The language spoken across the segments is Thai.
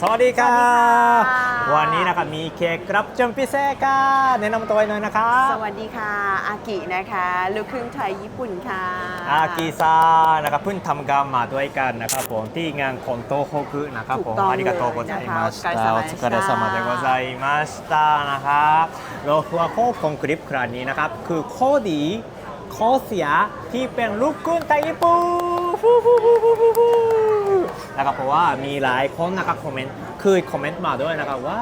สวัสดีครั สวัสดี บ ค่ะ วันนี้นะครับมีเคกรับเชิญพิเศษครับแนะนำตัวหน่อยนะครับ สวัสดีค่ะ อากินะคะ ลูกครึ่งไทยญี่ปุ่นค่ะ อากิซานะครับเพิ่งทำงานมาด้วยกันนะครับผมที่งานคอนโตโฮกุนะครับ ถู ผม กต้อง ありがとうございましเลย た นะคะ お疲れ様でございましたนะครับเราหัวข้อของคลิปครั้งนี้นะครับ คือข้อดีข้อเสียที่เป็นลูกครึ่งไทยญี่ปุ่นฟูฟูฟูฟูฟูฟู นะครับ เพราะว่ามีหลายคนนะครับคอมเมนต์คือคอมเมนต์มาด้วยนะครับว่า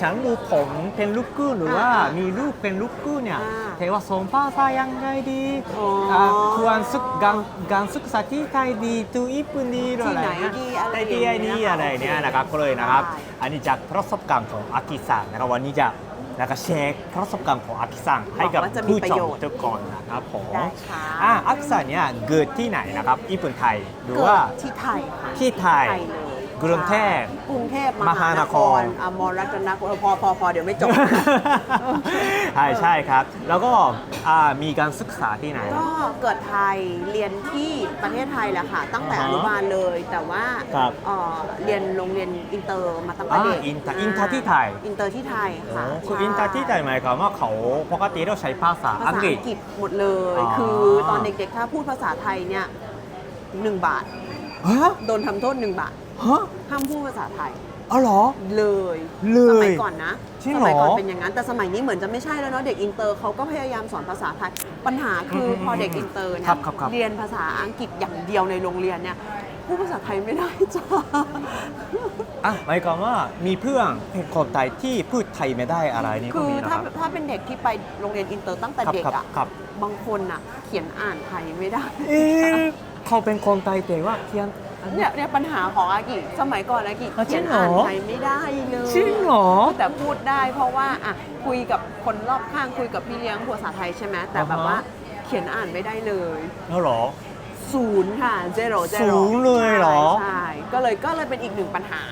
ฉันรู้ผมเป็นลูกครึ่งหรือว่าอ่ามีมีลูกเป็นลูกครึ่งเนี่ยอ่าเทว่าสองภาษายังไงดีอ๋ออ่าควรศึกการการศึกษาที่ไทยดีทูญี่ปุ่นดีหรืออะไรที่ไหนเงี้ยดีอะไรในที่อย่างเงี้นี่ยอะไรเนี่ยนะครับก็เลยนะครับได้อันนี้จากประสบการณ์ของอากิซังนะครับวันนี้จะ นะครับแชร์ประสบการณ์ของอากิซังให้กับหวังว่าจะมีผู้ประชโยมชน์ทุกคนนะครับผมได้ค่ะอ่าอากิซังเนี่ยเกิดที่ไหนนะครับญี่ปุ่นไทยหรือว่าเกิดที่ไทยค่ะที่ไทยเลย กรุงเทพ กรุงเทพมหานคร อมรรัตนโกสินทร์พอพอพอเดี๋ยวไม่จบ ใช่ใช่ครับ แล้วก็อ่ามีการศึกษาที่ไหน ก็เกิดไทยเรียนที่ประเทศไทยแหละค่ะ ตั้งแต่อ่าอฮะนุบาลเลย แต่ว่าครับเอ่อเรียนโรงเรียนอินเตอร์มาตั้งแต่อ่าเด็กอินเตอร์อินเตอร์ที่ไทย อินเตอร์ที่ไทยโอ้ค่ะคือใช่ อินเตอร์ที่ไทยหมายความว่าเขาปกติเราใช้ภาษาภาอังษากฤษอังกฤษหมดเลย อ๋อ คือตอนเด็กๆ ถ้าพูดภาษาไทยเนี่ยหนึ่งบาท ฮะ โดนทำโทษหนึ่งบาท ฮะห้ามพูดภาษาไทยอ๋อเหรอ เลยเลย สมัยก่อนนะจริงสเหรอมัยก่อนเป็นอย่างนั้นแต่สมัยนี้เหมือนจะไม่ใช่แล้วเนาะเด็กอินเตอร์เขาก็พยายามสอนภาษาไทยปัญหาคืออมพอเด็กอินเตอร์เนี่ครัยบครับครับ เรียนภาษาอังกฤษอย่างเดียวในโรงเรียนเนี่ยพูดภาษาไทยไม่ได้จ้า อะหมายความว่ามีเพื่อนเป็นคนไทยที่พูดไทยไม่ได้อะไรนี่ก็คือมีนะคถ้ารับ ถ้าเป็นเด็กที่ไปโรงเรียนอินเตอร์ตั้งแต่ครับเด็กครับอะครับ บางคนอะเขียนอ่านไทยไม่ได้ เอ๊ะเขาเป็นคนไทยแต่ว่าเขียน เนี่ยเนี่ยปัญหาของอากิสมัยก่อนอากิอะจริเขียงนเหรออ่านไทยไม่ได้เลยจริงเหรอ แต่พูดได้เพราะว่าอะคุยกับคนรอบข้างคุยกับพี่เลี้ยงภาษาไทยใช่ไหมแต่แบบอ่าฮะ ว่าเขียนอ่านไม่ได้เลย แล้วเหรอ ศูนย์ค่ะเจโรเจโรศูนย์เลยเหรอใช่ ก็เลยก็เลยเป็นอีกหนึ่งปัญหา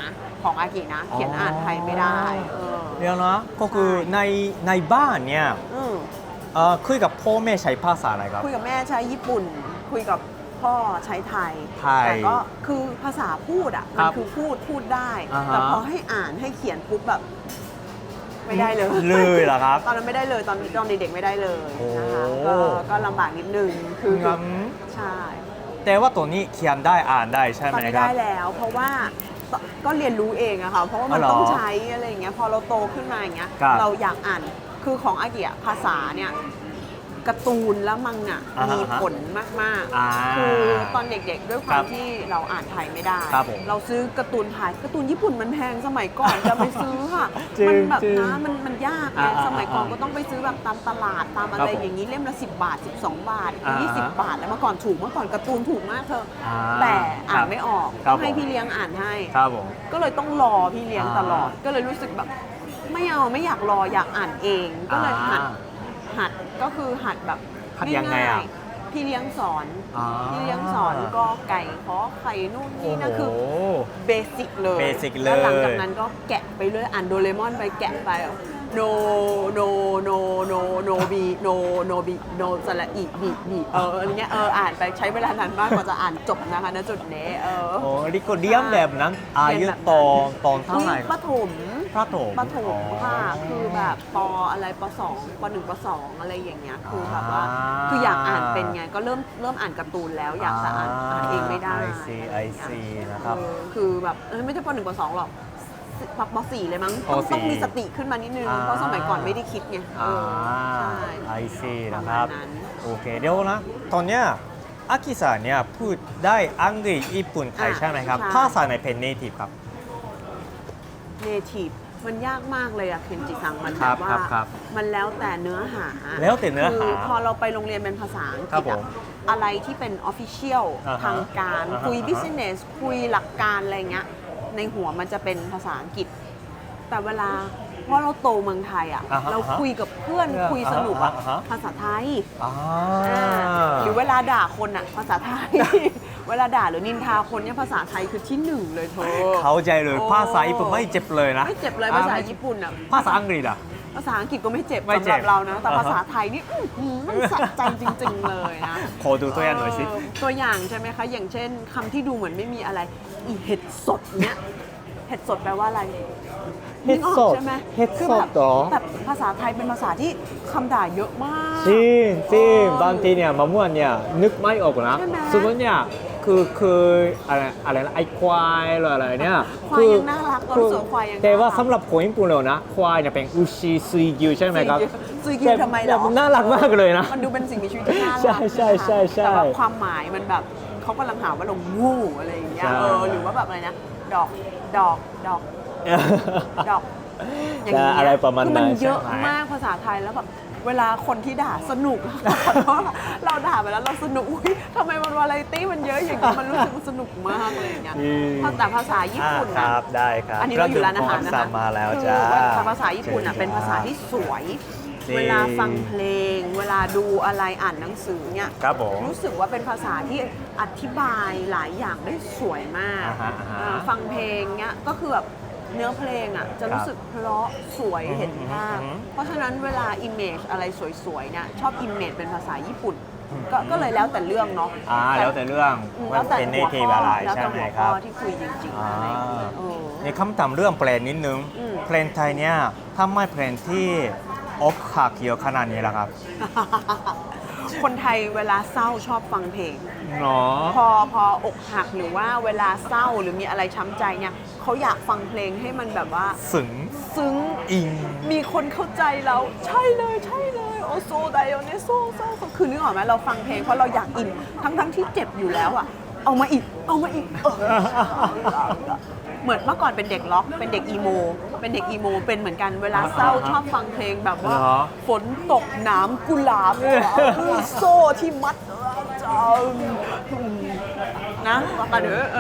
ของอากินะเขียนอ่านไทยไม่ได้เออ เดี๋ยวนะ ก็คือใช่ ในในบ้านเนี่ยอืมเอ่อคุยกับพ่อแม่ใช้ภาษาอะไรครับ คุยกับแม่ใช้ญี่ปุ่น คุยกับ พ่อใช้ไทย ไทยแต่ก็คือภาษาพูดอะคมัรันบคือพูดพูดได้ อ่าฮะ แต่พอให้อ่านให้เขียนปุ๊บแบบ ไม่ได้เลย เลยเหรอครับ ตอนนั้นไม่ได้เลยตอนตอนเด็กๆไม่ได้เลยโอ้นะคะก็ก็ลำบากนิดนึงคือคืองั้นใช่แต่ว่าตัวนี้เขียนได้อ่านได้ใช่ตไหอมนนี้ครับ ได้แล้ว เพราะว่าก็เรียนรู้เองอะค่ะเพราะว่ามันอ๋อเหรอต้องใช้อะไรอย่างเงี้ยพอเราโตขึ้นมาอย่างเงี้ยครับ เราอยากอ่านคือของอากิอะภาษาเนี่ย การ์ตูนและมังงะอ่าฮะมีผลมากอ่าๆ คือตอนเด็กๆ ด้วยคครัวามบที่เราอ่านไทยไม่ได้ ครับผมเราซื้อการ์ตูนไทยการ์ตูนญี่ปุ่นมันแพงสมัยก่อนจะไปซื้อค่ะ จริงมันแบบจริงนะมันมันยากไงอ่าอ่าสมัยก่อนอ่าก็ต้องไปซื้อแบบตามตลาดตามอะครัไรบผมอย่างนี้เล่มละ 10 บาท 12 บาทอ่า20 บาท แล้วเมื่อก่อนถูกเมื่อก่อนการ์ตูนถูกมากเธออ่าแต่อ่าครันบไม่ออกครัต้บองให้ผมพี่เลี้ยงอ่านให้ ครับผม ก็เลยต้องรอพี่เลี้ยงอ่าตลอด ก็เลยรู้สึกแบบ ไม่เอาไม่อยากรออยากอ่านเอง ก็เลยหัดอ่า หัดก็คือหัดแบบหัดยังไงอะาๆพี่เลี้ยงสอนอ่าพี่เลี้ยงสอนก็ไก่ขอไข่นู่นนี่นั่นคือ โอ้โห เบสิกเลย Basic แล้วหลังเลยจากนั้นก็แกะไปเรื่อยอ่านโดเรมอนไปแกะไป no no no no no b no no b no สระอีบีบีเอออะไรเงี้ยเอออ่านไปใช้เวลานานมากกว่าจะอ่านจบนะคะณจุดนี้เออ โอ้ลิโกเดียมแบบนั้นอายุตอนตอนเท่าไหร่ อุ๊ยประถมพ ระโถมประถมค่ะอ๋อ คือแบบปอะไรปสองปหนึ่งปสองอะไรอย่างเงี้ยคือแบบว่าอ่า คืออยากอ่านเป็นไงก็เริ่มเริ่มอ่านการ์ตูนแล้วอยากจะอ่านอ่านเองไม่ได้ไอซีไอซีนะครับ เออคือแบบเออไม่ใช่ปหนึ่งปสองหรอกปปสี่เลยมั้งปต้องสี่ต้องมีสติขึ้นมานิดนึง อ่า เพราะสมัยก่อนไม่ได้คิดไงเออ่า อใช่ไอซีปนะระคมารัณบนั้น โอเค เดี๋ยวนะ ตอนเนี้ยอากิสาเนี่ยพูดได้อังกฤษญี่ปุ่นไทยอะใช่ไหมครับ ใช่ ภาษาในเพนเนทีฟครับ เนทีฟ มันยากมากเลยอะเคนจิซังมันคแบรับบว่าครับครับมันแล้วแต่เนื้อหาแล้วแต่เนื้อหาคือพอเราไปโรงเรียนเป็นภาษาอังกครัฤบษผอะมอะไรที่เป็นออฟฟิเชียลอ่าฮะทางการอ่าฮะคุยอ่าฮะ บิสเนสคุยหลักการอะไรเงี้ยในหัวมันจะเป็นภาษาอังกฤษ แต่เวลาเพราะเราโตเมืองไทยอะอ่าฮะเราคุยกับเพื่อนอ่าฮะคุยสนุกอะอ่าฮะ ภาษาไทย อ่าอ่าหรือเวลาด่าคนอะภาษาไทย เวลาด่าหรือนินทาคนเนี่ยภาษาไทยคือที่หนึ่งเลยเธอ เข้าใจเลยโอ้ ภาษาญี่ปุ่นไม่เจ็บเลยนะไม่เจ็บเลยภาษาญี่ปุ่นอะภาษาอังกฤษอะ ภาษาอังกฤษก็ไม่เจ็บไม่สำเจ็หบรับเรานะ แต่อ่าฮะ ภาษาไทยนี่อื้อหือมันสะใจจริง ๆ เลยนะขอดูตัวอย่างหน่อยสิเตัวอย่างใช่ไหมคะ อย่างเช่นคำที่ดูเหมือนไม่มีอะไรอีเห็ดสดเนี้ยเห็ดสดแปลว่าอะไรเห็ดสดนึกออกใช่ไหมเห็ดคือสแบดบเหรอ แบบภาษาไทยเป็นภาษาที่คำด่าเยอะมาก จริงจริงเออบางทีเนี่ยมะม่วงเนี่ยนึกไม่ออกนะใช่ไหม สมมติเนี่ย คือคืออะไรอะไรนะไอควายหรืออะไรเนี่ยควายยังน่ารักเรารู้สึกว่าควายยังน่ารักแต่ว่าสำหรับคนญี่ปุ่นเรานะ ควายเนี่ยเป็นอุชิซุยกิวใช่ไหมครับซุยกิวทำไมเหรอแต่น่ารักมากเลยนะ มันดูเป็นสิ่งมีชีวิตที่น่ารักใช่ใช่ใช่ใช่แต่แบบความหมายมันแบบเขากำลังหาว่าเราโง่อะไรอย่างเงี้ยใช่เออหรือว่าแบบอะไรนะ ดอกดอกดอกดอกอย่างจะเงี้ยอะไรประมาณคือนั้มันนเยอะใช่ไหมากภาษาไทยแล้วแบบเวลาคนที่ด่าสนุก เราด่าไปแล้วเราสนุกอุ้ยทำไมมันวาไรตี้มันเย อะอย่างนี้มันรู้สึกสนุกมากเลยอย่างเงี้ยอืมแต่ภาษาญี่ปุ่นอ่านะครับได้ครับอันนี้เราอยู่ร้านอาหารนะเคคะงดื่มของอัมซัมมาแล้วคือจ้าภาษาญี่ปุ่นอะเป็นภาษาที่สวย จริงเวลาฟังเพลง เวลาดูอะไรอ่านหนังสือเนี่ยครับผมรู้สึกว่าเป็นภาษาที่อธิบายหลายอย่างได้สวยมากอ่าฮะอ่าฮะอ่าฟังเพลงเนี้ยก็คือแบบเนื้อเพลงอะจะรู้สึกเพราะสวยอืมเห็นภาพอืมเพราะฉะนั้นเวลาอิมเมจอะไรสวยๆเนี่ยชอบอิมเมจเป็นภาษาญี่ปุ่นอืม ก็ก็เลยแล้วแต่เรื่องเนาะอ่าแล้วแต่เรื่องอืมว่าแล้วแต่เป็นเนหัวทีข้ออะไรแล้วใช่แต่ไหมหัวคข้รัอบที่คุยจริงๆอ่าอะไรอย่างเงี้ยเออ ในคำถามเรื่องเพลงนิดนึง อืม เพลงไทยเนี่ยถ้าไม่เพลงที่อกหักเยอะขนาดนี้ละครับ คนไทยเวลาเศร้าชอบฟังเพลง เนาะพอพออกหักหรือว่าเวลาเศร้าหรือมีอะไรช้ำใจเนี่ยเขาอยากฟังเพลงให้มันแบบว่า สึงซึ้งอิง มีคนเข้าใจเราใช่เลยใช่เลยโอโซไดโอเนโซโซโซคือนึกออกไหมเราฟังเพลงเพราะเราอยากอินทั้งทั้งที่เจ็บอยู่แล้วอะ เอามาอีก เอามาอีกเออ เหมือนเมื่อก่อนเป็นเด็กล็อก เป็นเด็กอีโม เป็นเด็กอีโม เป็นเหมือนกันเวลาเศร้าชอบฟังเพลงแบบว่าฝนตกน้ำกุหลาบคือโซ่ที่มัดนะว่ากันเถอะเอ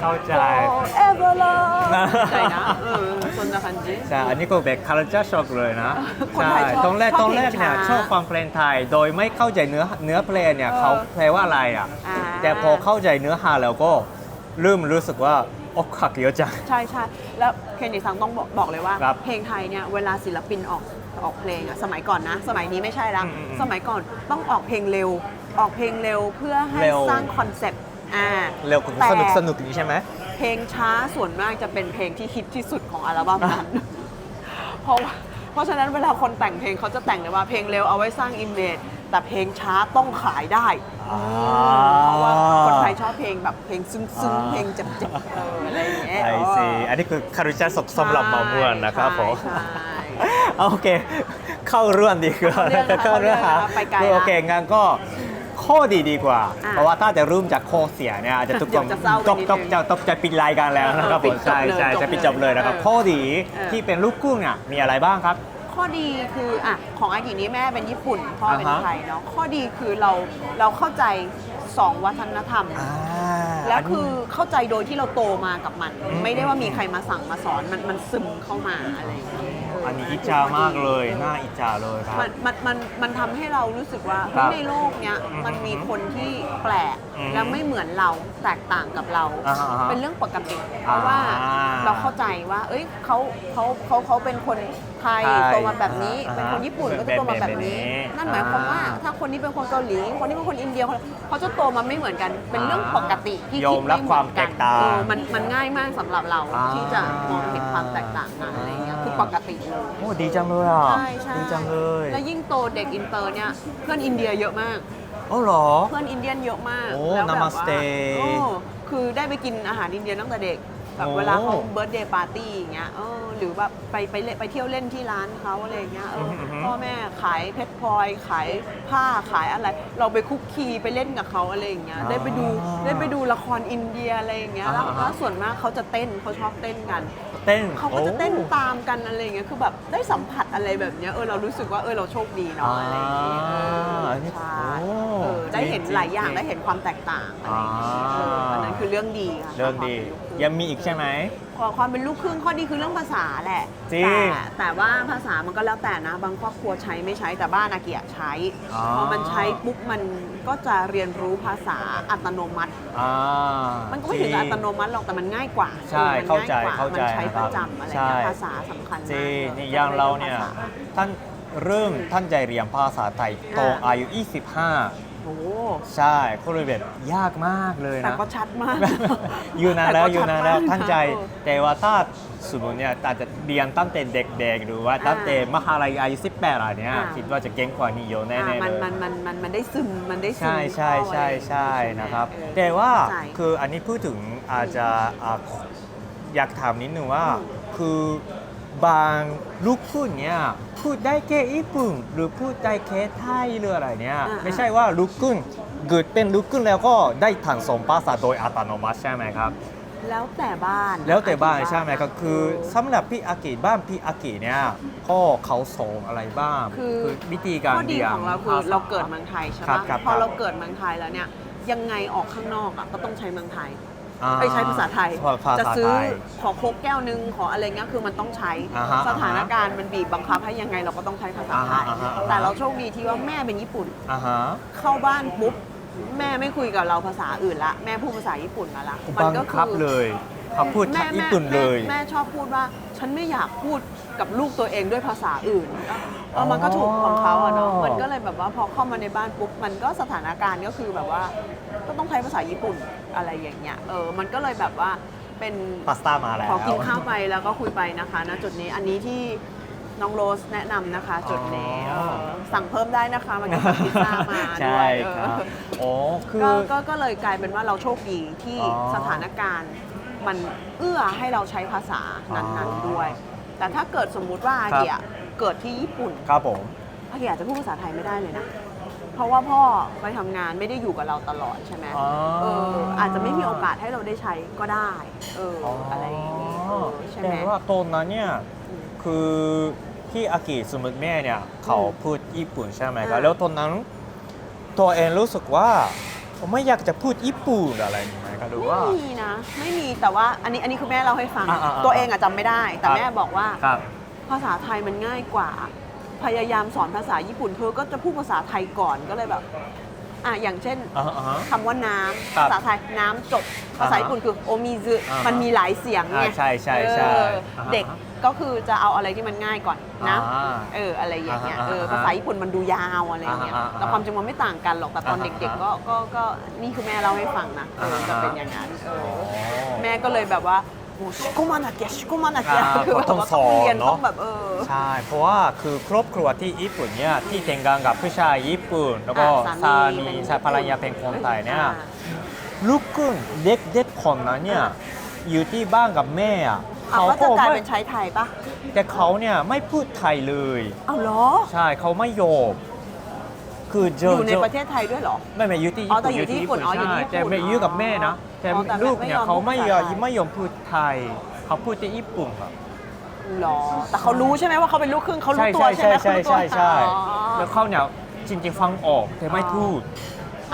เข้าใจ forever love นะ ใจนะเออคนละคันจิ ใช่อันนี้ก็แบบคาราจาช็อกเลยนะคนไทยชอตอนแรกชอตอนแรกเนี่ยชอบฟังเพลงไทย โดยไม่เข้าใจเนื้อเนื้อเพลงเนี่ยเขาแปลว่าอะไรอะแต่พอเข้าใจเนื้อหาแล้วก็เริ่มรู้สึกว่า อกหักเยอะจัง ใช่ใช่แล้วเคนดิซังต้องบอกบอกเลยว่า ครับเพลงไทยเนี่ยเวลาศิลปินออกออกเพลงอะสมัยก่อนนะ สมัยนี้ไม่ใช่ละอืมอืมอืมสมัยก่อนต้องออกเพลงเร็ว ออกเพลงเร็วเพื่อให้เร็ว สร้างคอนเซปต์อ่าเร็วแต่สนุกสนุกอย่างนี้ใช่ไหม เพลงช้าส่วนมากจะเป็นเพลงที่ฮิตที่สุดของอัลบั้มนั้นเพราะว่าเพราะฉะนั้นเวลาคนแต่งเพลงเขาจะแต่งเลยว่าเพลงเร็วเอาไว้สร้างอิมเมจแต่เพลงช้าต้องขายได้อ่า เพราะว่าคนไทยชอบเพลงแบบเพลงซึ้งซึ้งๆ เพลงเจ็บๆเอออะไรอย่างเงี้ยไอซีอันนี้คือ culture shock สำหรับมะม่วงนะครับผม ใช่ใช่ โอเค เข้าเรื่องดีกว่าเข้าเรื่องค่ะเข้าไปไกลละโอเคงั้นก็ข้อดีดีกว่า อะเพราะว่าถ้าจะเริ่มจากข้อเสียเนี่ยอาจจะทุกคนเดี๋ยวจะเศร้าไปตกนิดตนึกงจะตกจะปิดรายการแล้วนะครับปิผดมจบใช่เลยใช่จบจะปิดจบเลยนะครับ เออข้อดีเออ ที่เป็นลูกกุ้งเนี่ยมีอะไรบ้างครับ ข้อดีคืออะของอากินี้แม่เป็นญี่ปุ่นพ่อเป็นอ่าฮะ ไทยเนาะข้อดีคือเราเราเข้าใจสองวัฒนธรรม อ่า แล้วคือเข้าใจโดยที่เราโตมากับมัน อืม ไม่ได้ว่ามีใครมาสั่งมาสอนมันมันซึมเข้ามาอะไรอย่างเงี้ยเอันนี้อิจฉามากเลยน่าอิจฉาเลยครับ มันมันมันมันทำให้เรารู้สึกว่าครับในโลกเนี้ยอืมมันมีคนที่แปลกอืมและไม่เหมือนเราแตกต่างกับเรา อ่าฮะอ่าฮะเป็นเรื่องปกติเพราะว่าอ่าเราเข้าใจว่า เอ้ยเขาเขาเขาเขาเป็นคนไทยไทยโตมาแบบนี้อ่าฮะเป็นคนญี่ปุ่นก็แบบจะโตมาแบบนี้ แบบนี้นั่นหมายความว่าอ่า ถ้าคนนี้เป็นคนเกาหลีคนนี้เป็นคนอินเดียคนเขาจะโตมาไม่เหมือนกัน เป็นเรื่องปกติที่ยอคิดมรับไม่เหความืมอนแตกันกต่างเออมันมันง่ายมากสำหรับเราอ่า ที่จะมองเห็นความแตกต่างกันอะไรอย่างเงี้ยคือ ปกติเลยโอ้ดีจังเลยอะใช่ใช่ดีจังเลยแล้วยิ่งโตเด็กอินเตอร์เนี่ยเพื่อนอินเดียเยอะมากโอ้เหรอ เพื่อนอินเดียนเยอะมากโอ้แล้วแบบว่า Namaste โอ้คือได้ไปกินอาหารอินเดียตั้งแต่เด็กแบบโอ้ เวลาเขาเบิร์ d เดย์ปาร์ตี้อย่างเงี้ยเออหรือแบบไปไปเล่นไปเที่ยวเล่นที่ร้านเขาอะไรอย่างเงี้ยเออออฮึพ่อแม่ขายเพชรพลอยขายผ้าขายอะไร เราไปคุกคีไปเล่นกับเขาอะไรอย่างเงี้ยได้ไปดูได้ไปดูละครอินเดียอะไรอย่างเงี้ยแล้วอ่าฮะแล้วส่วนมากเขาจะเต้นเขาชอบเต้นกัน เต้นเขาก็จะเต้นโอ้ตามกันอะไรอย่างเงี้ยคือแบบได้สัมผัสอะไรแบบเนี้ยเออเรารู้สึกว่าเออเราโชคดีเนาะอะไรอย่างเงี้ยเอออันนี้ใช่โอ้เออได้เห็นจริงๆหลายอย่างจริงได้เห็นความแตกต่างอะไรอย่างเงี้ยอ่าเอออันนั้นคือเรื่องดีค่ะเรื่องดี ยังมีอีกใช่ไหมความความเป็นลูกครึ่งข้อดีคือเรื่องภาษาแหละจริงแต่แต่ว่าภาษามันก็แล้วแต่นะ บางครอบครัวใช้ไม่ใช้แต่บ้านอาเกียใช้ อ๋อ พอมันใช้ปุ๊บมัน ก็จะเรียนรู้ภาษาอัตโนมัติ อ่ามันก็ไม่ถึงกับอัตโนมัติหรอกแต่มันง่ายกว่าใช่ออมันเข้าใจง่ยกว่เข้าใจมันใช้ประนะครับจำอะไรใช่เงี้ยภาษาสำคัญมากจริงลนี่อย่างเราเนี่ย ภษ ท่านเริ่มท่านใจเรียนภาษาไทยตอนอ่าอายุ 25 โอ้โหใช่ก็เลยแบบยากมากเลยแต่นะ ก็ชัดมาก อยู่นานแล้วแต่ก็อยู่นานแล้วชัดมากท่านใจเออแต่ว่าถ้าสมมติเนี่ยอาจจะเรียนตั้งแต่เด็กๆหรือว่าตั้งแต่มหาลัยอายุ18อะไรเนี่ยอ่า คิดว่าจะเก่งกว่านี้เยอะแน่อ่าๆมันเลยมันมันมันมันได้ซึมมันได้ซึมใช่ใช่เข้าใช่อไใช่อย่างงี้นะครับ เออแต่ว่าเข้ใจ คืออันนี้พูดถึงอาจจะอ่าอยากถามนิดนึงว่าอืมคือ บางลูกพูดเนี่ยพูดได้แค่ญี่ปุ่นหรือพูดได้แค่ไทยหรืออะไรเนี่ยไม่ใช่ว่าลูกครึ่งเกิดเป็นลูกครึ่งแล้วก็ได้ทั้งสองภาษาโดยอัตโนมัติใช่ไหมครับ แล้วแต่บ้านแล้วแต่บ้านอาจจะใช่ไหมครับคือสำหรับพี่อากิบ้านพี่อากิเนี่ยพ่อเขาสอนอะไรบ้างคือวิธีการข้อดีเรียนของเราคือภษ เราเกิดเมืองไทยใช่ครัปะบครับพอครับเราเกิดเมืองไทยแล้วเนี่ยยังไงออกข้างนอกอะก็ต้องใช้เมืองไทย อ่ไปใช้ภาษาไทย ภาจะษาซื้อไทยขอโคกแก้วนึงขออะไรเงี้ยคือมันต้องใช้อ่าฮะสถานการณ์มันบีบบังคับให้ยังไงเราก็ต้องใช้ภาษาไทย อ่าฮะอ่าฮะ แต่เราโชคดีที่ว่าแม่เป็นญี่ปุ่น อ่าฮะ เข้าบ้านปุ๊บแม่ไม่คุยกับเราภาษาอื่นละ แม่พูดภาษาญี่ปุ่นมาละบังคับเลยเขาพูดแม่ญี่ปุ่นเลย แม่แม่ชอบพูดว่า ฉันไม่อยากพูดกับลูกตัวเองด้วยภาษาอื่น เออมันก็ถูกของเขาอะเนาะอ๋อมันก็เลยแบบว่าพอเข้ามาในบ้านปุ๊บมันก็สถานการณ์ก็คือแบบว่าก็ต้องใช้ภาษาญี่ปุ่นอะไรอย่างเงี้ยเออมันก็เลยแบบว่าเป็นพาสต้ามาแล้ว ขอกินข้าวไปแล้วก็คุยไปนะคะณจุดนี้อันนี้ที่น้องโรสแนะนำนะคะ จุดนี้อ๋อเออสั่งเพิ่มได้นะคะมากินกับพิซซ่ามาด้ใช่วยครับเอออ๋อคือ ก็ก็ก็เลยกลายเป็นว่าเราโชคดีที่อ๋อสถานการณ์มันเอื้อให้เราใช้ภาษานั้นๆด้วย แต่ถ้าเกิดสมมุติว่าอาเกีย เกิดที่ญี่ปุ่นครับผมอาเกียอาจจะพูดภาษาไทยไม่ได้เลยนะ เพราะว่าพ่อไปทำงานไม่ได้อยู่กับเราตลอดใช่ไหมอ๋อ เอออาจจะไม่มีโอกาสให้เราได้ใช้ก็ได้ เออออะไรอย่างนี้เออใช่ไหม แต่ว่าตอนนั้นเนี่ยอืมคือที่อากิสมมติแม่เนี่ยเขาพูดญี่ปุ่นใช่ไหมครับอ่า แล้วตอนนั้นตัวเองรู้สึกว่าผมไม่อยากจะพูดญี่ปุ่นอะไรอย่างเงี้ยครับหรือว่า ไม่มีนะ ไม่มีแต่ว่าอันนี้อันนี้คือแม่เราให้ฟัง อ่าๆๆตัวเองอะจำไม่ได้ แต่ครับ แม่บอกว่า ครับ ภาษาไทยมันง่ายกว่า พยายามสอนภาษาญี่ปุ่นเธอก็จะพูดภาษาไทยก่อนก็เลยแบบอะอย่างเช่นอ่าฮะ คำว่าน้ำครัภาบษาไทยน้ำจบภาษาญี่ปุ่นคือโอมิซึอ่าฮะมันมีหลายเสียงไงอ่าใช่ใช่ใช่เอออ่าฮะเด็กก็คือจะเอาอะไรที่มันง่ายก่อนนะอ่าเอออะไรอย่างเงี้ยอ่าฮะเอออ่าฮะภาษาญี่ปุ่นมันดูยาวอะไรอย่างเงี้ยอ่าฮะอ่าฮะแต่ความจริงมันไม่ต่างกันหรอกแต่ตอนอ่าฮะเด็กๆก็ก็ก็นี่คือแม่เล่าให้ฟังนะเอออ่าฮะ จะเป็นอย่างนั้นเอออ๋อแม่ก็เลยแบบว่า โอ้ชิโกมานาเกะชิโกมานาเกะอ่าคือแบบต้องว่าสอนเรียนเนอะต้องแบบเออ ใช่ เพราะว่าคือครอบครัวที่ญี่ปุ่นเนี่ยที่แต่งงานกับผู้ชายญี่ปุ่น แล้วก็อ่าสาสามีมีเป็นชายภรรยาเป็นคนไทยเนี่ย อ่า ลูกครึ่งเด็กเด็กคนนั้นเนี่ยอ่าอยู่ที่บ้านกับแม่อะเอาเขาก็จะก็กลายไม่เป็นใช้ไทยปะแต่เขาเนี่ยไม่พูดไทยเลย เอาเหรอ ใช่เขาไม่ยอม คือเจออยู่ในเจอประเทศไทยด้วยเหรอ ไม่ไม่อยู่ที่อ๋ญี่อแต่ปุ่นอยู่ที่ญี่ปุ่นอ๋ออยู่ที่ใช่ญี่แต่ปุ่นไม่อยู่กับแม่นะแต่อ๋อแต่ลูกเนี่ยไม่ยอมเขาไม่พูดยอมภาษาไทยไม่ยอมพูดไทย เขาพูดที่ญี่ปุ่นครับเหรอ แต่เขารู้ใช่ไหมว่าเขาเป็นลูกครึ่งเขารู้ใช่ตัวใช่ใช่ใช่ไหมใช่เขารู้ตัวอ๋อใช่ใช่แล้วเขาเนี่ยจริงๆฟังออกแต่ไม่พูด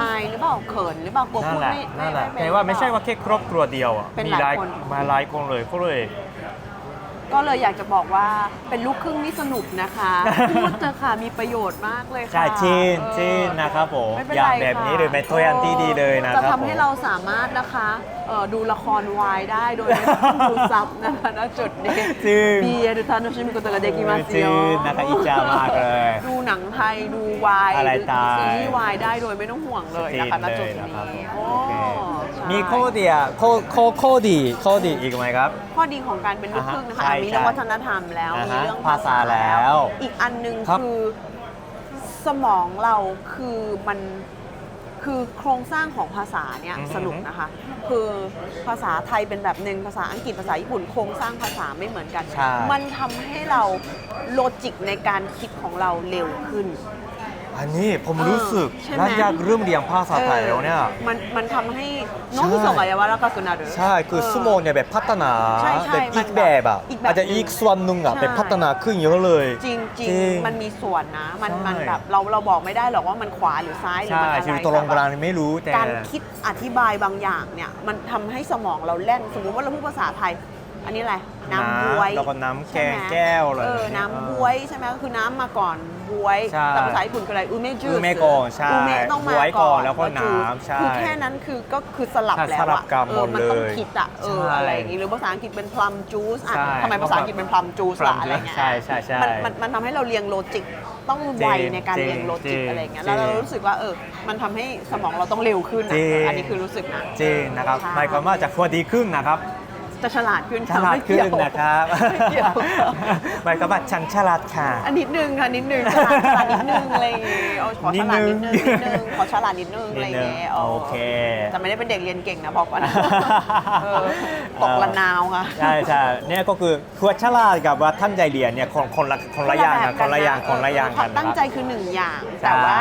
อายหรือเปล่าเขินหรือเปล่ากลัวนั่พูนดแหละไม่นั่นแหละไม่แต่ว่าไม่ใช่ว่าแค่ครอบครัวเดียวอะเป็นมีหหลาลายยคน มาหลายคนเลยก็เลย ก็เลยอยากจะบอกว่าเป็นลูกครึ่งนี่สนุกนะคะ พูดเถอะค่ะมีประโยชน์มากเลยค่ะใช่จีนเออจีนนะครับผมไม่เป็นอย่าไรงแบบนี้ค่ะหรือเป็นตัวอย่างที่ดีเลยนะจะครับทำให้ผมเราสามารถนะคะเอ่อดูละครวายได้โดยไม่ต้องดูซับนะคะณจุดนี้จริงมีดูทานุชิมิโกโตะเดกิมาซิจริโองนะคะอิจฉามากเลย ดูหนังไทยดูวายอะไรตายซีรีส์วายได้โดยไม่ต้องห่วงเลยนะคะณจุดเลยนี้นะครับโอ้โอเคใช่ มีข้อดีอะข้อข้อข้อดีข้อดีอีกไหมครับ ข้อดีของการเป็นลูกครึ่งนะคะ อ่าฮะมีเรื่องใช่วัฒนธรรมแล้ว อ่ามีฮะเรื่องภาษาแล้ว อีกอันหนึงครับ คือสมองเราคือมันคือโครงสร้างของภาษาเนี่ยอือฮึสนุกนะคะ คือภาษาไทยเป็นแบบหนึ่งภาษาอังกฤษภาษาญี่ปุ่นโครงสร้างภาษาไม่เหมือนกัน ใช่ มันทำให้เราโลจิกในการคิดของเราเร็วขึ้น อันนี้ผมรู้สึกใช่ไหม น่าอยากเริ่มเรียนภาษาไทยแล้วเนี่ยออมันมันทำให้ใช่น้องที่ส่งอะยาวาระกากุนารุใช่คือสมองเนี่ยแบบพัฒนาใช่ใช่แบบอีกมันแบบอะอีกแบบอาจจะอีกส่วนหนึ่งอะใช่ แบบพัฒนาขึ้นเยอะเลยจริงจริงจริงมันมีส่วนนะ มันใช่ มันแบบเราเราบอกไม่ได้หรอกว่ามันขวาหรือซ้ายหรือใช่มันอะไรชีวิตตัวลงกแต่ลางว่าไม่รู้แต่ การคิดอธิบายบางอย่างเนี่ยมันทำให้สมองเราแล่นสมมุติว่าเราพูดภาษาไทย อันนี้อะไรน้ำบวยแล้วก็น้ำแกใช่งไหมแก้วอะไรเออน้ำบวยใช่ไหมก็คือน้ำมาก่อนบ วยใช่แต่ภาษาญี่ปุ่นคืออะไรอูเมจูอูเมก่อนใช่อูเมต้องมาบ๊วยก่ก่ออนนแล้วก็จูน้ำใช่คือแค่นั้นคือก็คือสลับใช่แล้วสลับอะกันเอหมอดมันต้องเลยคิดอะเออใช่อะไรอย่างงี้หรือภาษาอังกฤษเป็น plum juice อะใช่ทำไมภาษาอังกฤษเป็น plum juice ล่ะอะไรเงี้ยใช่ใช่ใช่มันมันมันทำให้เราเรียงโลจิกต้องไวในการเรียนโลจิกอะไรอย่างเงี้ยแล้วเรารู้สึกว่าเออมันทำให้สมองเราต้องเร็วขึ้นจริอะงอันนี้คือรู้สึกนะ จริงนะครับใช่ หมายความว่าจากพอดีขึ้นนะครับ จะฉลาดขึ้นฉลาดขึ้นไม่เกี่ยวนะครับไม่เกี่ยวหมายความว่าฉันฉลาดค่ะ อันนิดนึงค่ะนิดนึงฉลาดฉลาดนิดนึงอะไรอย่างเงี้ยเอาขอฉลาดนิดนึงนิดนึงนิดนึงขอฉลาดนิดนึงอะไรอย่างเงี้ยนิดนึงโอเค แต่ไม่ได้เป็นเด็กเรียนเก่งนะบอกก่อนเออตกละนาวค่ะ ใช่ใช่เนี่ยก็คือคือฉลาดกับว่าท่านใจเรียนเนี่ยคนคนละคนละอย่างกันคนละอย่างคนละอย่างกันตั้งใจนะครับคือหนึ่งอย่างใช่แต่ว่า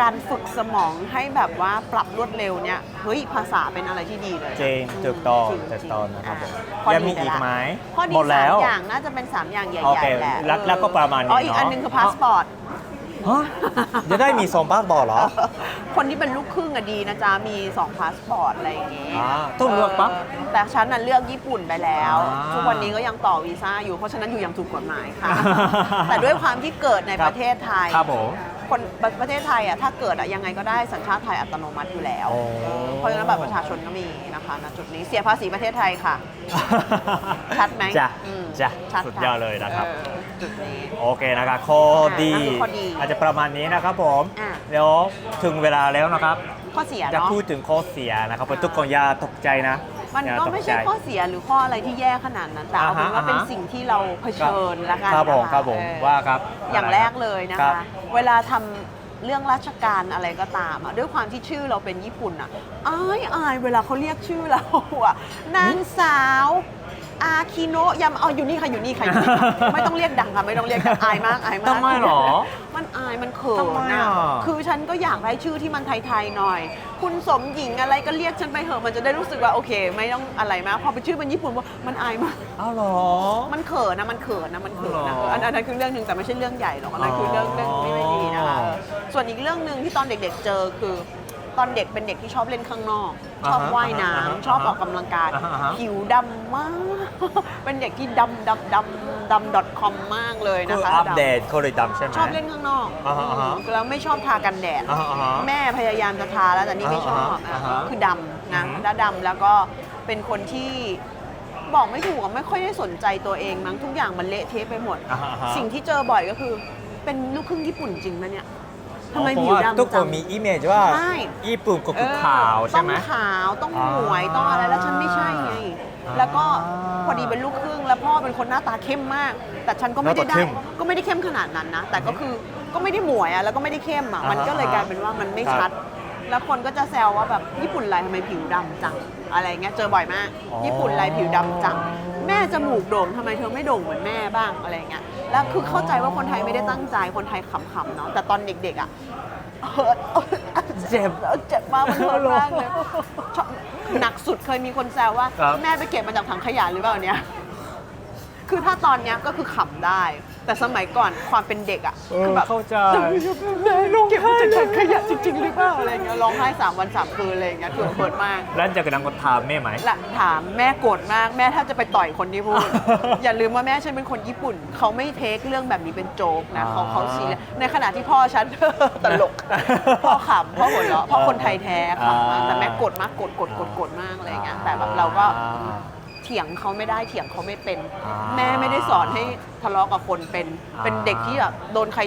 การฝึกสมองให้แบบว่าปรับรวดเร็วเนี่ยเฮ้ยภาษาเป็นอะไรที่ดีเลยจริงถูกต้องจริถูกต้องนะครับผมข้อยังดีมีอีกไหมข้อดีหมดแล้วสามอย่างน่าจะเป็น3อย่างใหโอญ่เคๆแหละแล้วแล้วก็ประมาณนี้อ๋ออีกอันเนอะหนึงคือพาสปอร์ต ฮะจะได้มีสองพาสปอร์ตเหรอ คนที่เป็นลูกครึ่งอะดีนะจ๊ะ มี2พาสปอร์ตอะไรอย่างเงี้ยอ่าต้องเลือกปะแต่ฉันน่ะเลือกญี่ปุ่นไปแล้ว อ่าทุกวันนี้ก็ยังต่อวีซ่าอยู่ เพราะฉะนั้นอยู่อย่างถูกกฎหมายค่ะ แต่ด้วยความที่เกิดในครับประเทศไทย ครับผม คนประเทศไทยอะถ้าเกิดอะยังไงก็ได้สัญชาติไทยอัตโนมัติอยู่แล้วโอ้เพราะฉะนั้นบัตรประชาชนก็มีนะคะณจุดนี้เสียภาษีประเทศไทยค่ะ ชัดไหมจ้ะอืมจ้ะชัดสุดค่ะยอดเลยนะครับ ออจุดนี้ โอเคนะครับข้อดีนั่นคือข้อดีอาจจะประมาณนี้นะครับผมอะเดี๋ยวถึงเวลาแล้วนะครับ ข้อเสียจะเนาะ พูดถึงข้อเสียนะครับอ่าทุกคนอย่าตกใจนะ มันอย่าก็ตไม่ใช่ใจข้อเสียหรือข้ออะไรที่แย่ขนาดนั้นแต่เอาเป็นอ่าฮะว่าเป็นอ่าฮะสิ่งที่เราเผชิญละกันครับผมนะะครับผมเออว่าครับ อย่างแรกเลยนะครัคะบเวลาทำเรื่องราชการอะไรก็ตามอะด้วยความที่ชื่อเราเป็นญี่ปุ่นอะอายอายเวลาเขาเรียกชื่อเราอะนางสาว อาคิโนะยำเอาอยู่นี่ค่ะอยู่นี่ค่ะอยู่นี่ค่ะไม่ต้องเรียกดังค่ะไม่ต้องเรียกดังอายมากอายมากทำไมหรอมันอายมันเขิทำไมนอะอะคือฉันก็อยากได้ชื่อที่มันไทยๆหน่อย คุณสมหญิงอะไรก็เรียกฉันไปเหอะมันจะได้รู้สึกว่าโอเค ไม่ต้องอะไรมากพอเป็นชื่อเป็นญี่ปุ่นว่ามันอายมาก อ้าวเหรอ มันเขินนะมันเขินนะมันเขินนะหรอเอออันอันนั้นคือเรื่องหนึ่งแต่ไม่ใช่เรื่องใหญ่หรอกอันนั้นคือเรื่องเรื่องที่ไม่ดีนะคะเออส่วนอีกเรื่องหนึ่งที่ตอนเด็กๆเจอคือ ตอนเด็กเป็นเด็กที่ชอบเล่นข้างนอก ชอบอ่าฮะว่ายน้ำอ่าฮะชอบออกกำลังกายอ่าฮะผิวดำมาก เป็นเด็กที่ดำดำดำดำ .com มากเลยนะคือคะอัปเดดตเขาเลยดำใช่ไหมำชอบเล่นข้างนอกอ่าฮะอ่าฮะ แล้วไม่ชอบทากันแดด อ่าฮะอ่าฮะ แม่พยายามจะทาแล้วแต่นี่ไม่ชอบอ่าฮะอะอ่าฮะคือดำนะอือฮึ แล้วดำแล้วก็เป็นคนที่บอกไม่ถูกอะไม่ค่อยได้สนใจตัวเองมั้งทุกอย่างมันเละเทะไปหมด อ่าฮะอ่าฮะ สิ่งที่เจอบ่อยก็คือ เป็นลูกครึ่งญี่ปุ่นจริงปะเนี่ย ทำไมเพผิราะวว่าดำทุกคนจังมีอิมเมจว่าใช่ ญี่ปุ่นก็คือเออขาวใช่ไหม ต้องขาว ต้องอ่าหมวย ต้องอะไร แล้วฉันไม่ใช่ไง อ่าแล้วก็พอดีเป็นลูกครึ่ง แล้วพ่อเป็นคนหน้าตาเข้มมาก แต่ฉันก็ไม่ได้หน้าตาได้ เข้มก็ไม่ได้เข้มขนาดนั้นนะ แต่ก็คือก็ไม่ได้หมวยอะแล้วก็ไม่ได้เข้มอะอ่าฮะมันก็เลยกลายเป็นว่ามันไม่ครับชัด แล้วคนก็จะแซวว่าแบบญี่ปุ่นอะไรทำไมผิวดำจัง อะไรเงี้ย เจอบ่อยมาก อ๋อ ญี่ปุ่นอะไรผิวดำจัง แม่จมูกโด่งทำไมเธอไม่โด่งเหมือนแม่บ้างอะไรเงี้ย แล้วคือเข้าใจว่าคนไทยไม่ได้ตั้งใจคนไทยขำๆเนาะแต่ตอนเด็กๆอะเฮิร์ตเจ็บเจ็บมากมันเฮิร์ตมากเลยชอบหนักสุดเคยมีคนแซวว่า ครับ แม่ไปเก็บมาจากถังขยะหรือเปล่าเนี่ย คือถ้าตอนเนี้ยก็คือขำได้ แต่สมัยก่อนความเป็นเด็กอะเออคือแบบเข้าใจแม่ลงเก็บมาจากถังขยะจริง ๆ หรือเปล่าอะไรเงี้ยร้องไห้สามวันสามคืนอะไรเงี้ยคือเปิดมาก แล้วจากนั้นก็ถามแม่ไหม หลังถามแม่โกรธมากแม่ถ้าจะไปต่อยคนที่พูด อย่าลืมว่าแม่ฉันเป็นคนญี่ปุ่น เขาไม่เทคเรื่องแบบนี้เป็นโจ๊กนะเขาอ่าเขาซีเรียสในขณะที่พ่อฉัน ตลกพ่อขำพ่อหัวเราะพ่อคนไทยแท้ขำมากแต่แม่โกรธมากโกรธโกรธโกรธโกรธมากอะไรเงี้ยแต่แบบเราก็ เถียงเขาไม่ได้เถียงเขาไม่เป็น อ่าแม่ไม่ได้สอนให้ทะเลาะกับคนเป็น อ่าเป็นเด็กที่แบบโดนใคร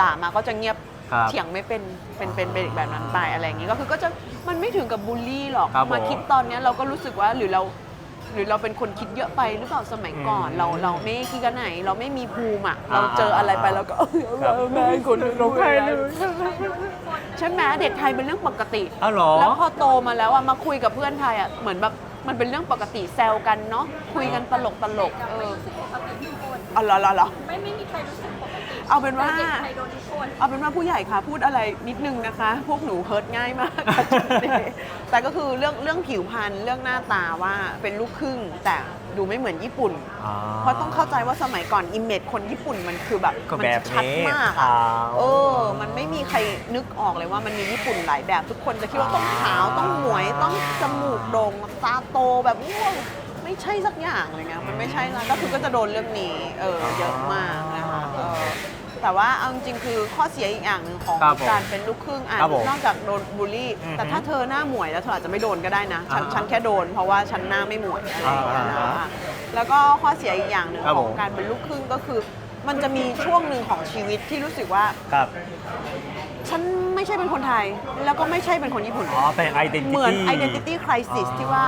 ด่ามาก็จะเงียบครับเถียงไม่เป็นเป็นเป็นเป็นเด็กแบบนั้นไปอะไรอย่างงี้ก็คือก็จะมันไม่ถึงกับบูลลี่หรอกครับมาผมคิดตอนเนี้ยเราก็รู้สึกว่าหรือเราหรือเราเป็นคนคิดเยอะไปหรือเปล่าสมัยก่อน อืมเราเราไม่คิดกันไหน เราไม่มีภูมิอะอ่าเราเจออะไรไปเราก็เออครับแม่คนร้องไห้เลยใช่ไหมเด็กไทยเป็นเรื่องปกติ อ้าวเหรอ แล้วพอโตมาแล้วอะมาคุยกับเพื่อนไทยอะเหมือนแบบ มันเป็นเรื่องปกติแซวกันเนาะคุยกันตลกตลกเออเอาเหรอเหรอเหรอ ไม่ไม่มีใครรู้สึกปกติเอาเป็นว่า ด็กไทยโดนทุกคนเอาเป็นว่าผู้ใหญ่ค่ะพูดอะไรนิดนึงนะคะ พวกหนูเฮิร์ตง่ายมากค่ะจุดนี้แต่ก็คือเรื่องเรื่องผิวพรรณเรื่องหน้าตาว่าเป็นลูกครึ่ง แต่ดูไม่เหมือนญี่ปุ่นอ่าเพราะต้องเข้าใจว่าสมัยก่อนอิมเมจคนญี่ปุ่นมันคือแบบก็มัแบบชัดนี้มากขาอะวเออ มันไม่มีใครนึกออกเลยว่ามันมีญี่ปุ่นหลายแบบทุกคนจะคิดว่าต้องขาวต้องหมวย ตาโตแบบว้าวไม่ใช่สักอย่างเลยไงมันไม่ใช่นะก็คือก็จะโดนเรื่องนี้เออเยอะมากนะคะเออแต่ว่าเอาจริงๆคือข้อเสียอีกอย่างหนึ่งของครับผมการเป็นลูกครึ่งอะครับผมนอกจากโดนบูลลี่ อือฮึแต่ถ้าเธอหน้าหมวยแล้วเธออาจจะไม่โดนก็ได้นะฉันอ่าฉันแค่โดนเพราะว่าฉันหน้าไม่หมวยอะไรอย่างเงี้ยอ่านะแล้วก็ข้อเสียอีกอย่างหนึ่งครับขผองม การเป็นลูกครึ่งก็คือ มันจะมีช่วงหนึ่งของชีวิตที่รู้สึกว่า ครับ ฉันไม่ใช่เป็นคนไทย แล้วก็ไม่ใช่เป็นคนญี่ปุ่น อ๋อเป็น identity เหมือน identity crisis อ๋อที่ว่า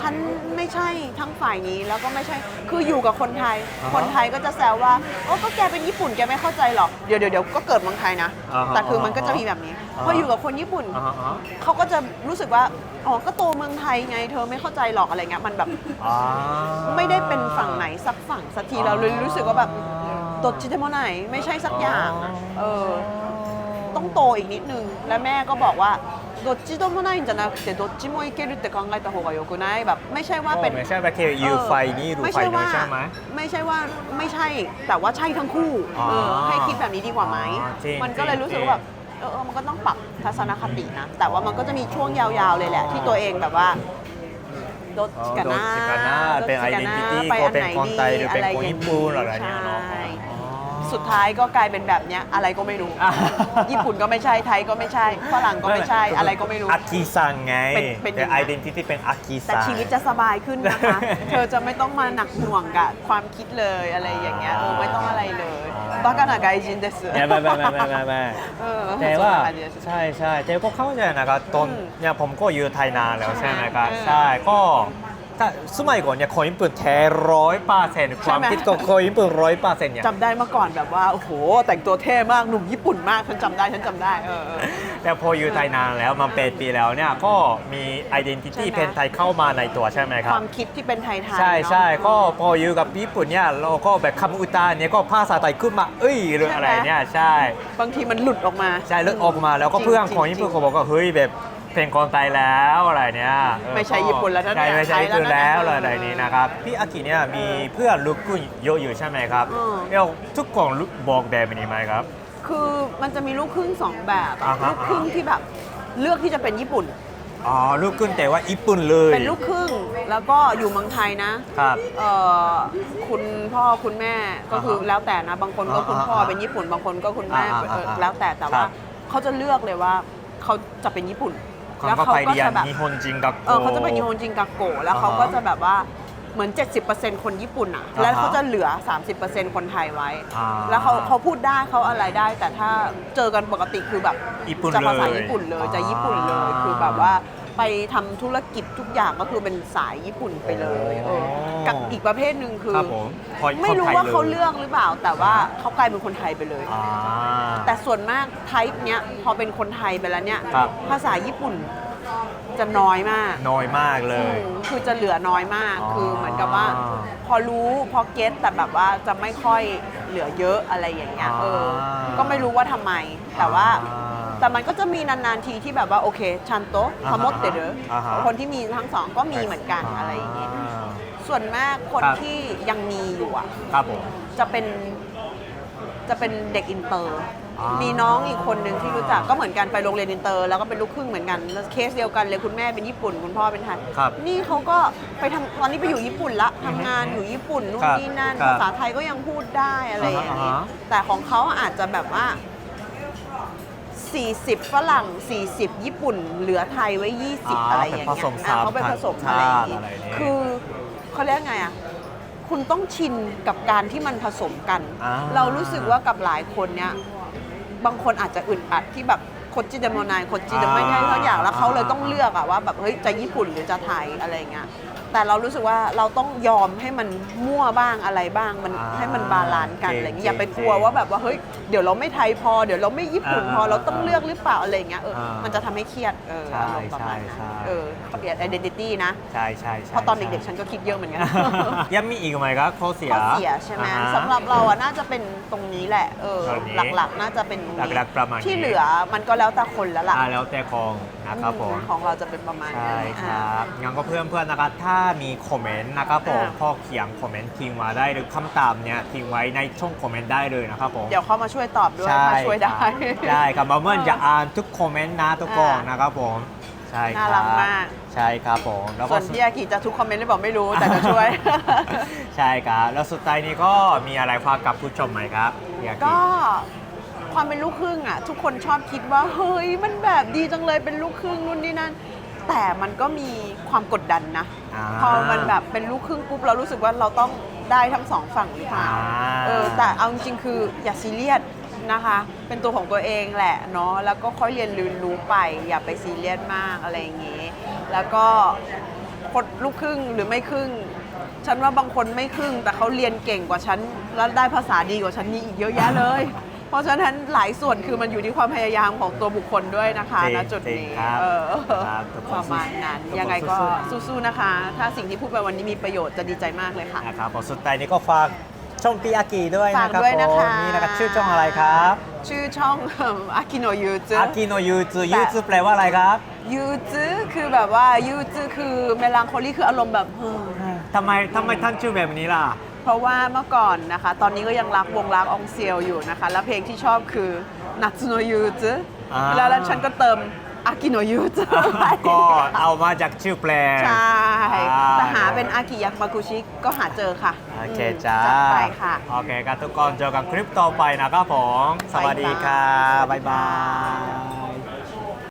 ฉันไม่ใช่ทั้งฝ่ายนี้แล้วก็ไม่ใช่คืออยู่กับคนไทย อ่าฮะคนไทยก็จะแซวว่าโอ้ก็แกเป็นญี่ปุ่นแกไม่เข้าใจหรอกเดี๋ยวเดี๋ยวเดี๋ยวก็เกิดเมืองไทยนะ อ่าฮะแต่คือมันก็จะมีแบบนี้อ่าฮะ พออยู่กับคนญี่ปุ่น อ่าฮะอ่าฮะเขาก็จะรู้สึกว่าอ๋อก็โตเมืองไทยไง เธอไม่เข้าใจหรอกอะไรเงี้ยมันแบบอ่า ไม่ได้เป็นฝั่งไหนสักฝั่งสักทีเราเลยรู้สึกว่าแบบตดจิเทโมไหนไม่ใช่สักอย่างอ๋อเออ ต้องโตอีกนิดนึง และแม่ก็บอกว่าどっちでもないんじゃなくてどっちもいけるって考えた方がよくないแบบ ไม่ใช่ว่าเป็น ไม่ใช่แบบคือยูไฟนี่หรือ ไม่ ไฟ ใช่ นู้ ว่าน ใช่ไหม ไม่ใช่ว่าไม่ใช่ แต่ว่าใช่ทั้งคู่ อ๋อ เออให้คิดแบบนี้ดีกว่าไหม อ๋อจริง มันก็เลย จริง รู้สึกว่าแบบเออเออมันก็ต้องปรับทัศนคตินะ แต่ว่ามันก็จะมีช่วงยาวๆเลยแหละ ที่ตัวเองแบบว่าโดด อ๋อ กัน โด นะ จิกาน่าเป็น โดจิกาน่า identity ไป ก็ อัน เป็น ไหน คน ดี ไทยหรือเป็น อะไร คน อย่าง ญี่ปุ่นอะไรเนี่ยเนาะ ใช่ อ๋อ สุดท้ายก็กลายเป็นแบบเนี้ยอะไรก็ไม่รู้ญี่ปุ่นก็ไม่ใช่ไทยก็ไม่ใช่ฝรั่งก็ไม่ใช่อะไรก็ไม่รู้ อากิซังไงเป็นเอย่างนติตี้เป็นอากิซัง แต่ชีวิตจะสบายขึ้นนะคะ เธอจะไม่ต้องมาหนักหน่วงกับความคิดเลยอะไรอย่างเงี้ยไม่ต้องอะไรเลยบ้ากานาไกจินเดสเนี่ไม่ไม่ไม่ไม่ไม่ไม่แต่ว่า ใช่ใช่เจ๊ก็เข้าใจนะครับตนเนี่ยผมก็อยู่ไทยนานแล้วใช่ไหมครับ ใช่ก็ ถ้าสมัยก่อนเนี่ยคนญี่ปุ่นแท้ร้อยเปอร์เซ็นต์ความใช่ไหมคิดของคนญี่ปุ่นร้อยเปอร์เซ็นต์เนี่ยจำได้เมื่อก่อนแบบว่า โอ้โห แต่งตัวเท่มากหนุ่มญี่ปุ่นมาก ฉันจำได้ฉันจำได้เออเออแต่พออยู่ไทยนานแล้วมาเป็นปีแล้วเนี่ยก็มี identity ใช่ไหมเป็นไทยเข้ามาในตัวใช่ไหมคครับวามคิดที่เป็นไทยๆใช่เนอะใช่ก็พออยู่กับญี่ปุ่นเนี่ยเราก็แบบคำอุตาเนี่ยก็ภาษาไทยขึ้นมาเอ้ยหรืออะไรเนี่ยใช่ บางทีมันหลุดออกมาใช่เลือดออกมาแล้วก็เพื่อนของญี่ปุ่นเขาบอกว่าเฮ้ยแบบ เพลงคนไทยแล้วอะไรเนี่ยเออไม่ใช่ญี่ปุ่นแล้วนะใช่เนี่ยไม่ใช่ญี่ปุ่นไทยแล้แล้ววนะอะไรนี้นะครับพี่อากิเนี่ยมีเพื่อนลูกครึ่งเยอะอยู่ใช่ไหมครับอืมเดี๋ยวทุกคนรู้บอกแบบนี้ไหมครับ คือมันจะมีลูกครึ่งสองแบบอะอ่าฮะลูกครึ่งที่แบบเลือกที่จะเป็นญี่ปุ่นอ๋อลูกครึ่งแต่ว่าญี่ปุ่นเลย เป็นลูกครึ่งแล้วก็อยู่เมืองไทยนะครับเอ่อคุณพ่อคุณแม่ก็คืออ่าฮะแล้วแต่นะบางคนก็คุณพ่ออ่าฮะเป็นญี่ปุ่น บางคนก็คุณแม่อ่าฮะเอออ่าฮะแล้วแต่แต่ครัว่าบเขาจะเลือกเลยว่าเขาจะเป็นญี่ปุ่น เขาก็ไปเรียนแบบ นิฮนจิงกับเออเขาจะเป็นนิฮนจิงกักโกะแล้วเขาอ่าฮะก็จะแบบว่าเหมือน 70%คนญี่ปุ่นอะอ่าฮะแล้วเขาจะเหลือ 30%คนไทยไว้ อ่าแล้วเขาเขาพูดได้เขาอะไรได้ แต่ถ้าเจอกันปกติคือแบบญี่ปุ่นจะภาษาเลยญี่ปุ่นเลยจะอ่าญี่ปุ่นเลยคือแบบว่า ไปทำธุรกิจทุกอย่างก็คือเป็นสายญี่ปุ่นไปเลยเออกับอีกประเภทหนึ่งคือ ครับผมพอไม่รู้คนทยว่าเขายเลือกหรือเปล่า แต่ว่าเขากลายเป็นคนไทยไปเลย อ่า แต่ส่วนมากไทป์เนี้ยพอเป็นคนไทยไปแล้วเนี่ย ครับ ภาษาญี่ปุ่นจะน้อยมากน้อยมากเลย อืมคือจะเหลือน้อยมาก อ๋อคือเหมือนกับว่า พอรู้พอเก็ตแต่แบบว่าจะไม่ค่อยเหลือเยอะอะไรอย่างเงี้ย เออก็ไม่รู้ว่าทำไม แต่ว่าอ่า แต่มันก็จะมีนานๆทีที่แบบว่าโอเคชันโตะอ่าฮะคาโมดเตเดออ่าฮะ คนที่มีทั้งสองก็มีเหมือนกันอะไรอย่างเงี้ยส่วนมากคนครับ ที่ยังมีอยู่อะ ครับผม จะเป็นจะเป็นเด็กอินเตอร์ อ่ามีมีน้องอีกคนหนึ่งที่รู้จักก็เหมือนกันไปโรงเรียนอินเตอร์ แล้วก็เป็นลูกครึ่งเหมือนกันแล้วเคสเดียวกันเลยคุณแม่เป็นญี่ปุ่นคุณพ่อเป็นไทยครับนี่เขาก็ไปทำตอนนี้ไปอยู่ญี่ปุ่นละทำงานอยู่ญี่ปุ่นนู่นครับนี่นั่นครับภาษาไทยก็ยังพูดได้อะไรอย่างนี้อ่าฮะ แต่ของเขาอาจจะแบบว่า 40 ฝรั่ง 40 ญี่ปุ่น เหลือไทยไว้20 อะไรอย่างเงี้ยเป็นผสมอะเขาไปผสมอะไรอย่างงี้ชาติอะไรอย่างงี้คือเขาเรียกไงอะ คุณต้องชินกับการที่มันผสมกัน อ่าเรารู้สึกว่ากับหลายคนเนี้ยบางคนอาจจะอึดอัดที่แบบโคจิเดโมนายโคจิเดไม่ใช่ทุกอย่างแล้วเขาเลยต้องเลือกอะว่าแบบเฮ้ยจะญี่ปุ่นหรือจะไทยอะไรอย่างเงี้ย แต่เรารู้สึกว่าเราต้องยอมให้มันมั่วบ้างอะไรบ้างมันอ่าให้มันบาลานซ์กันจริงอะไรอย่างเงี้ยอย่าไปจริงกลัวว่าแบบว่าเฮ้ยเดี๋ยวเราไม่ไทยพอเดี๋ยวเราไม่ญี่ปุ่นพออ่าเราต้องเลือกหรือเปล่าอะไรอย่างเงี้ยเอออ่ามัมันจะทำให้เครียดเออใช่อารมณ์ประมาณนั้นใช่ใช่ เออเปลี่ยน identity นะใช่ใช่ใช่เพราะตอนเด็กๆ ฉันก็คิดเยอะเหมือนกัน ยังมีอีกไหมครับข้อเสียข้อเสียใช่ไหมอ่าฮะ สำหรับเราอะน่าจะเป็นตรงนี้แหละเออตรงนี้หลักๆ น่าจะเป็นตรงนี้หลักๆประมาณนี้ ที่เหลือมันก็แล้วแต่คนแล้วล่ะ อ่าแล้วแต่ของ นะครับผมอืมของเราจะเป็นประมาณใช่นี้คอ่ารับงั้นก็เพื่อนเพื่อนๆนะครับถ้ามีคอมเมนต์นะครับผมอ่าพอเขียนคอมเมนต์ทิ้งมาได้หรือคำตามเนี่ยทิ้งไว้ในช่องคอมเมนต์ได้เลยนะครับผม เดี๋ยวเขามาช่วยตอบด้วยใช่ถ้าช่วยได้ ครับได้ครับมาเมื่อจะอ่านทุกคอมเมนต์นะทุกคนอ่านนะครับผม ใช่ครับน่ารักมาก ใช่ครับผมแล้วส่ก็ วนพี่อากิจะทุกคอมเมนต์หรือเปล่าไม่รู้แต่จะช่วย ใช่ครับ แล้วสุดท้ายนี้ก็มีอะไรฝากกับผู้ชมไหมครับพี่อากิก็ ความเป็นลูกครึ่งอะ ทุกคนชอบคิดว่าเฮ้ยมันแบบดีจังเลยเป็นลูกครึ่งนู่นนี่นั่น แต่มันก็มีความกดดันนะาพอมันแบบเป็นลูกครึ่งปุ๊บเรารู้สึกว่าเราต้องได้ทั้งสองฝั่งหรือเปล่าอ่า เออแต่เอาจริงๆคืออย่าซีเรียสนะคะ เป็นตัวของตัวเองแหละเนาะแล้วก็ค่อยเรียนรู้รู้ไป อย่าไปซีเรียสมากอะไรอย่างงี้ แล้วก็คนลูกครึ่งหรือไม่ครึ่ง ฉันว่าบางคนไม่ครึ่ง แต่เขาเรียนเก่งกว่าฉัน แล้วได้ภาษาดีกว่าฉันนี่อีกเยอะแยะเลย เพราะฉะนั้นหลายส่วนคือมันอยู่ที่ความพยายามของตัวบุคคลด้วยนะคะจริงณจุดจริงนี้ครับเออครับทุกคนประมาณนั้นทุกคนยังไงก็สู้สู้ๆนะคะ ถ้าสิ่งที่พูดไปวันนี้มีประโยชน์จะดีใจมากเลยค่ะนะครับผมสุดท้ายนี้ก็ฝากช่องปีอากิด้วยนะคฝารักบด้วยนะผมคะนี่นะครับชื่อช่องอะไรครับ ชื่อช่องอากิโนยูซึอากิโนยูจูยูจูแปลว่าอะไรครับยูซึคือแบบว่ายูซึคือเมลังโคลี่คืออารมณ์แบบเฮ้อทำไมทำไมท่านชื่อแบบนี้ล่ะ เพราะว่าเมื่อก่อนนะคะ ตอนนี้ก็ยังรักวงรักอองเซียวอยู่นะคะ แล้วเพลงที่ชอบคือนัตสึโนยูซึอ่า แล้วแล้วฉันก็เติมอากิโนยูซึก็เอามาจากชื่อแปลใช่อ่าแต่หาเป็นอากิยักมากุชิก็หาเจอค่ะโอเคมจ้าจัดไปค่ะ โอเคครับทุกคนเจอกันคลิปต่อไปนะครับผม สวัสดีครับบ๊ายบาย